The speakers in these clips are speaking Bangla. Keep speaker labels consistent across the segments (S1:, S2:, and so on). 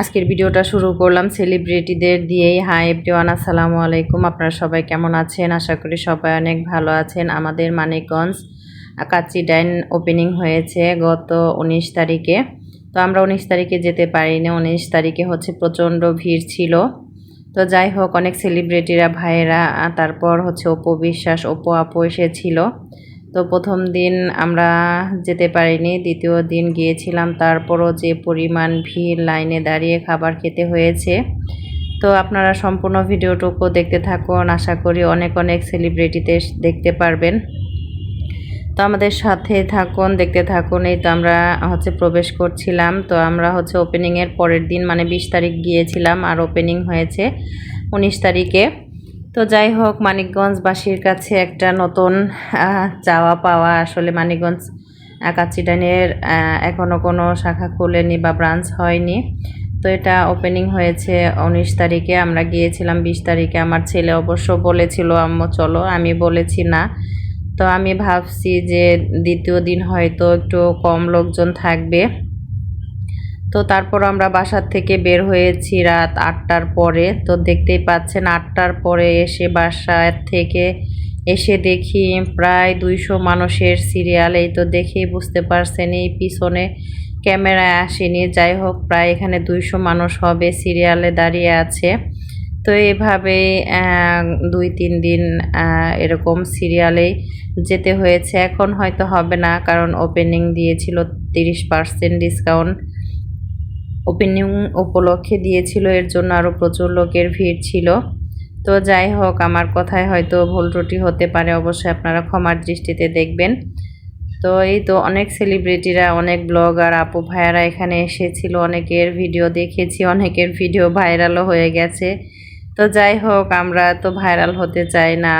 S1: আজকের ভিডিওটা শুরু করলাম সেলিব্রিটিদের দিয়েই। হাই এভরিওয়ান আসসালামু আলাইকুম। আপনারা সবাই কেমন আছেন? আশা করি সবাই অনেক ভালো আছেন। আমাদের মানিকগঞ্জ কাচ্চি ডাইন ওপেনিং হয়েছে গত উনিশ তারিখে। তো আমরা উনিশ তারিখে যেতে পারিনি। উনিশ তারিখে হচ্ছে প্রচণ্ড ভিড় ছিল। তো যাই হোক, অনেক সেলিব্রিটিরা ভাইয়েরা, তারপর হচ্ছে অপু বিশ্বাস, অপু আপু এসেছিল। তো প্রথম দিন আমরা যেতে পারিনি, দ্বিতীয় দিন গিয়েছিলাম, তারপরও যে পরিমাণ ভিড় লাইনে দাঁড়িয়ে খাবার খেতে হয়েছে। তো আপনারা সম্পূর্ণ ভিডিওটুকু দেখতে থাকুন, আশা করি অনেক অনেক সেলিব্রিটিতে দেখতে পারবেন। তো আমাদের সাথে থাকুন, দেখতে থাকুন, এই তো আমরা হচ্ছে প্রবেশ করছিলাম। তো আমরা হচ্ছে ওপেনিংয়ের পরের দিন মানে বিশ তারিখ গিয়েছিলাম, আর ওপেনিং হয়েছে উনিশ তারিখে। তো যাই হোক, মানিকগঞ্জবাসীর কাছে একটা নতুন চাওয়া পাওয়া আসলে মানিকগঞ্জ কাচিডানের এখনও কোনো শাখা খুলেনি বা ব্রাঞ্চ হয়নি। তো এটা ওপেনিং হয়েছে উনিশ তারিখে, আমরা গিয়েছিলাম বিশ তারিখে। আমার ছেলে অবশ্য বলেছিল, আম্মু, চলো। আমি বলেছি, না। তো আমি ভাবছি যে দ্বিতীয় দিন হয়তো একটু কম লোকজন থাকবে। তো তারপর আমরা বাসার থেকে বের হয়েছি রাত আটটার পরে। তো দেখতেই পাচ্ছেন আটটার পরে এসে বাসার থেকে এসে দেখি প্রায় দুইশো মানুষের সিরিয়াল। এই তো দেখেই বুঝতে পারছেন, এই পিছনে ক্যামেরায় আসেনি। যাই হোক, প্রায় এখানে দুইশো মানুষ হবে সিরিয়ালে দাঁড়িয়ে আছে। তো এভাবে দুই তিন দিন এরকম সিরিয়ালেই যেতে হয়েছে। এখন হয়তো হবে না, কারণ ওপেনিং দিয়েছিল তিরিশ পার্সেন্ট ডিসকাউন্ট ওপেনিং উপলক্ষে দিয়েছিল, এর জন্য আরও প্রচুর লোকের ভিড় ছিল। তো যাই হোক, আমার কথায় হয়তো ভুল ত্রুটি হতে পারে, অবশ্যই আপনারা ক্ষমার দৃষ্টিতে দেখবেন। তো এই তো অনেক সেলিব্রিটিরা অনেক ব্লগার আপু ভাইয়ারা এখানে এসেছিল, অনেকের ভিডিও দেখেছি, অনেকের ভিডিও ভাইরালও হয়ে গেছে। তো যাই হোক, আমরা তো ভাইরাল হতে চাই না।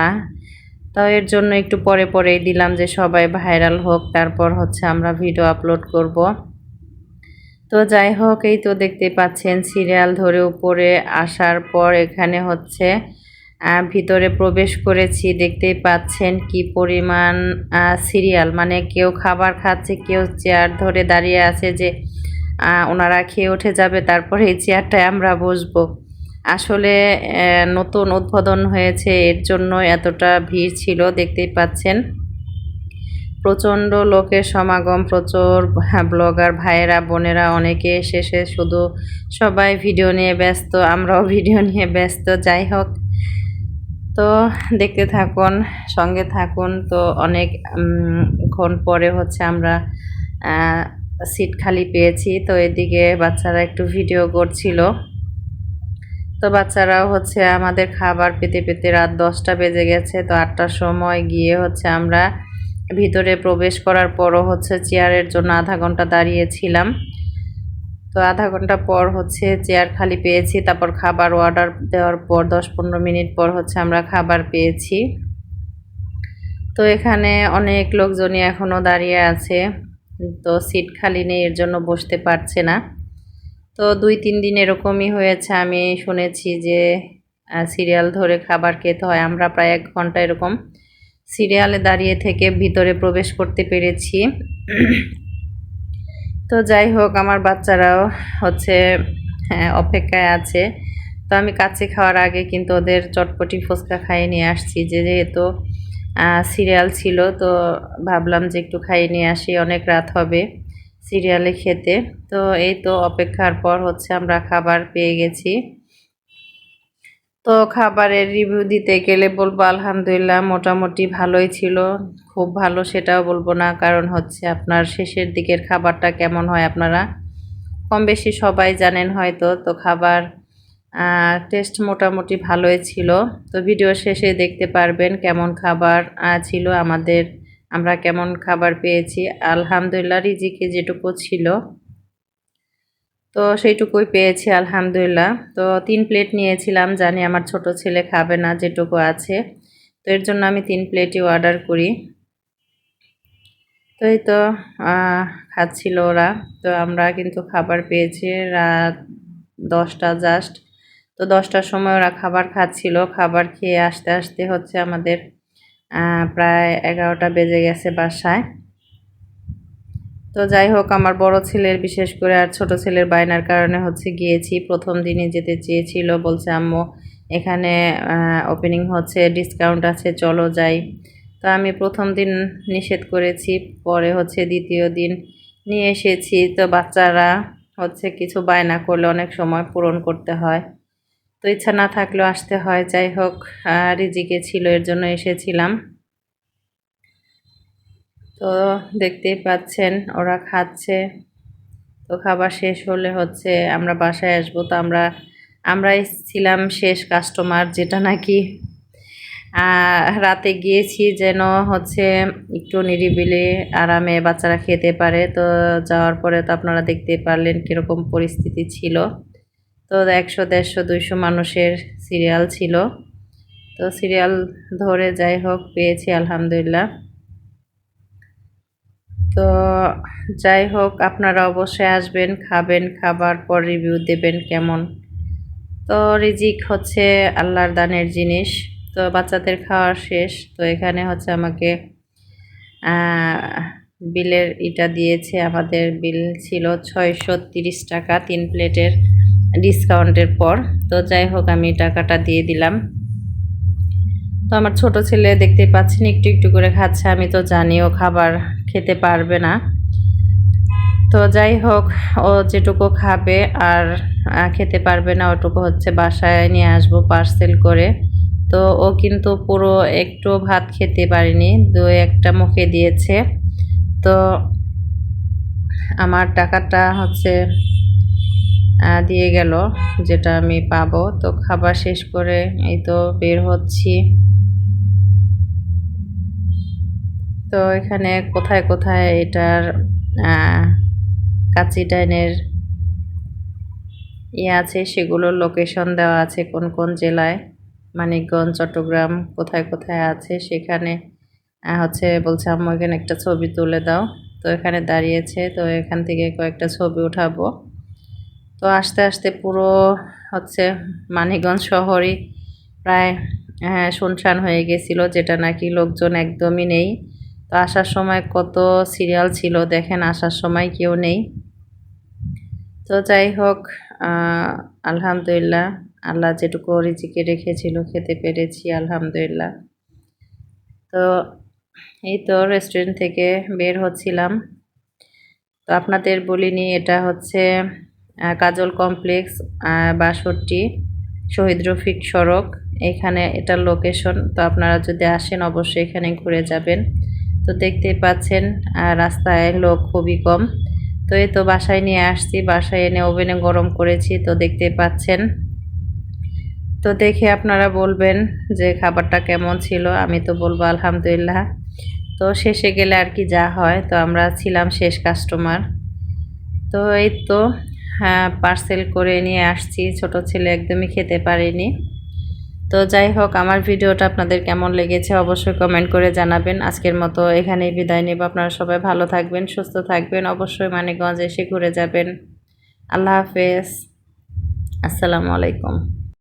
S1: তো এর জন্য একটু পরে পরেই দিলাম যে সবাই ভাইরাল হোক, তারপর হচ্ছে আমরা ভিডিও আপলোড করব। তো যাই হোক, এই তো দেখতে পাচ্ছেন সিরিয়াল ধরে উপরে আসার পর এখানে হচ্ছে ভিতরে প্রবেশ করেছি। দেখতেই পাচ্ছেন কি পরিমাণ সিরিয়াল। মানে কেউ খাবার খাচ্ছে, কেউ চেয়ার ধরে দাঁড়িয়ে আছে যে ওনারা খেয়ে উঠে যাবে, তারপরে এই চেয়ারটায় আমরা বসবো। আসলে নতুন উদ্বোধন হয়েছে, এর জন্য এতটা ভিড় ছিল, দেখতেই পাচ্ছেন। প্রচণ্ড লোকের সমাগম, প্রচুর ব্লগার ভাইয়েরা, বোনেরা, অনেকে এসেছে শুধু সবাই ভিডিও নিয়ে ব্যস্ত, আমরাও ভিডিও নিয়ে ব্যস্ত, যাই হোক। তো দেখতে থাকুন, সঙ্গে থাকুন। তো অনেক ক্ষণ পরে হচ্ছে আমরা সিট খালি পেয়েছি। তো এদিকে বাচ্চারা একটু ভিডিও করছিল। তো বাচ্চারাও হচ্ছে আমাদের খাবার পেতে পেতে রাত দশটা বেজে গেছে। তো আটটার সময় গিয়ে হচ্ছে আমরা ভিতরে প্রবেশ করার পরও হচ্ছে চেয়ারের জন্য আধা ঘণ্টা দাঁড়িয়েছিলাম। তো আধা ঘণ্টা পর হচ্ছে চেয়ার খালি পেয়েছি, তারপর খাবার অর্ডার দেওয়ার পর দশ পনেরো মিনিট পর হচ্ছে আমরা খাবার পেয়েছি। তো এখানে অনেক লোকজনই এখনও দাঁড়িয়ে আছে, তো সিট খালি নেই, এর জন্য বসতে পারছে না। তো দুই তিন দিন এরকমই হয়েছে, আমি শুনেছি যে সিরিয়াল ধরে খাবার খেতে হয়, আমরা প্রায় এক ঘণ্টা এরকম সিরিয়ালে দাঁড়িয়ে থেকে ভিতরে প্রবেশ করতে পেরেছি। তো যাই হোক আমার বাচ্চারাও হচ্ছে হ্যাঁ, অপেক্ষায় আছে। তো আমি কাছে খাওয়ার আগে কিন্তু ওদের চটপটি ফুচকা খাইয়ে নিয়ে আসছি। যে যেহেতু সিরিয়াল ছিল তো ভাবলাম যে একটু খাইয়ে নিয়ে আসি অনেক রাত হবে সিরিয়ালে খেতে। তো এই তো অপেক্ষার পর হচ্ছে আমরা খাবার পেয়ে গেছি। তো খাবারের রিভিউ দিতে গেলে বলব আলহামদুলিল্লাহ মোটামুটি ভালোই ছিল। খুব ভালো সেটাও বলব না, কারণ হচ্ছে আপনার শেষের দিকের খাবারটা কেমন হয় আপনারা? কম বেশি সবাই জানেন হয়তো, তো খাবার টেস্ট মোটামুটি ভালোই ছিল। তো ভিডিও শেষে দেখতে পারবেন কেমন খাবার ছিল আমাদের, আমরা কেমন খাবার পেয়েছি। আলহামদুলিল্লাহ, রিজিকে যেটুকু ছিল। তো সেইটুকুই পেয়েছি, আলহামদুলিল্লাহ। তো তিন প্লেট নিয়েছিলাম, জানি আমার ছোট ছেলে খাবে না, যেটুকু আছে। তো এর জন্য আমি তিন প্লেটই অর্ডার করি। তো এই তো খাচ্ছিল ওরা। তো আমরা কিন্তু খাবার পেয়েছি রাত দশটা জাস্ট। তো দশটার সময় ওরা খাবার খাচ্ছিল। খাবার খেয়ে আসতে আসতে হচ্ছে আমাদের প্রায় এগারোটা বেজে গেছে বাসায়। তো যাই হোক, আমার বড় ছেলের, বিশেষ করে আর ছোট ছেলের বায়নার কারণে হচ্ছে গিয়েছি। প্রথম দিনই যেতে চেয়েছিল, বলছে, আম্মু, এখানে ওপেনিং হচ্ছে ডিসকাউন্ট আছে, চলো যাই। তো আমি প্রথম দিন নিষেধ করেছি, পরে হচ্ছে দ্বিতীয় দিন নিয়ে এসেছি। তো বাচ্চারা হচ্ছে কিছু বায়না করলে অনেক সময় পূরণ করতে হয়। তো ইচ্ছা না থাকলেও আসতে হয়। যাই হোক রিজিকে ছিল, এর জন্য এসেছিলাম। তো দেখতেই পাচ্ছেন, ওরা খাচ্ছে। তো খাবার শেষ হলে হচ্ছে আমরা বাসায় আসব। তো আমরা আমরাই ছিলাম শেষ কাস্টমার যেটা নাকি রাতে গিয়েছি যেন হচ্ছে একটু নিরিবিলি আরামে বাচ্চারা খেতে পারে। তো যাওয়ার পরে তো আপনারা দেখতে পারলেন কীরকম পরিস্থিতি ছিল। তো একশো, দেড়শো, দুইশো মানুষের সিরিয়াল ছিল। তো সিরিয়াল ধরে যাই হোক, পেয়েছি আলহামদুলিল্লাহ। তো যাই হোক, আপনারা অবশ্যই আসবেন, খাবেন, খাবার পর রিভিউ দেবেন কেমন। তো রিজিক হচ্ছে আল্লাহর দানের জিনিস। তো বাচ্চাদের খাওয়া শেষ। তো এখানে হচ্ছে আমাকে বিলের ইটা দিয়েছে। আমাদের বিল ছিল ছয়শো তিরিশ টাকা তিন প্লেটের ডিসকাউন্টের পর। তো যাই হোক, আমি টাকাটা দিয়ে দিলাম। তো আমার ছোট ছেলে দেখতে পাচ্ছেন, একটু একটু করে খাচ্ছে। আমি তো জানি ও খাবার খেতে পারবে না। তো যাই হোক, ও যেটুকু খাবে আর খেতে পারবে না, ওটুকু হচ্ছে বাসায় নিয়ে আসব পার্সেল করে। তো ও কিন্তু পুরো একটু ভাত খেতে পারেনি দু একটা মুখে দিয়েছে। তো আমার টাকাটা হচ্ছে দিয়ে গেল, যেটা আমি পাবো। তো খাবার শেষ করে এই তো বের হচ্ছি। তো এখানে কোথায় কোথায় এটার কাচি ডাইনের ইয়ে আছে, সেগুলোর লোকেশন দেওয়া আছে কোন কোন জেলায়? মানিকগঞ্জ, চট্টগ্রাম কোথায় কোথায় আছে? সেখানে হচ্ছে বলছে, আম্মু, এখানে একটা ছবি তুলে দাও। তো এখানে দাঁড়িয়েছে, তো এখান থেকে কয়েকটা ছবি উঠাবো। তো আস্তে আস্তে পুরো হচ্ছে মানিকগঞ্জ শহরই প্রায় হ্যাঁ শুনশান হয়ে গেছিল, যেটা নাকি লোকজন একদমই নেই। তো আসার সময় কত সিরিয়াল ছিল, দেখেন আসার সময় কেউ নেই। তো যাই হোক আলহামদুলিল্লাহ, আল্লাহ যেটুকু রিজিকে রেখেছিল, খেতে পেরেছি, আলহামদুলিল্লাহ। তো এই তো রেস্টুরেন্ট থেকে বের হচ্ছিলাম। তো আপনাদের বলিনি, এটা হচ্ছে কাজল কমপ্লেক্স বাষট্টি, শহীদ রফিক সড়ক। এখানে এটার লোকেশন তো আপনারা যদি আসেন, অবশ্যই এখানে ঘুরে যাবেন। তো দেখতেই পাচ্ছেন আহ, রাস্তায় লোক খুবই কম। তো এই তো বাসায় নিয়ে আসছি বাসায় এনে ওভেনে গরম করেছি তো দেখতেই পাচ্ছেন। তো দেখে আপনারা বলবেন যে খাবারটা কেমন ছিল আমি তো বলব আলহামদুলিল্লাহ। তো শেষে গেলে আর কি যা হয় তো আমরা ছিলাম শেষ কাস্টমার তো এই তো হ্যাঁ পার্সেল করে নিয়ে আসছি ছোট ছেলে একদমই খেতে পারেনি। তো যাই হোক, আমার ভিডিওটা আপনাদের কেমন লেগেছে অবশ্যই কমেন্ট করে জানাবেন। আজকের মতো এখানেই বিদায় নেব। আপনারা সবাই ভালো থাকবেন, সুস্থ থাকবেন। অবশ্যই মানিকগঞ্জ এসে ঘুরে যাবেন। আল্লাহ হাফেজ। আসসালামু আলাইকুম।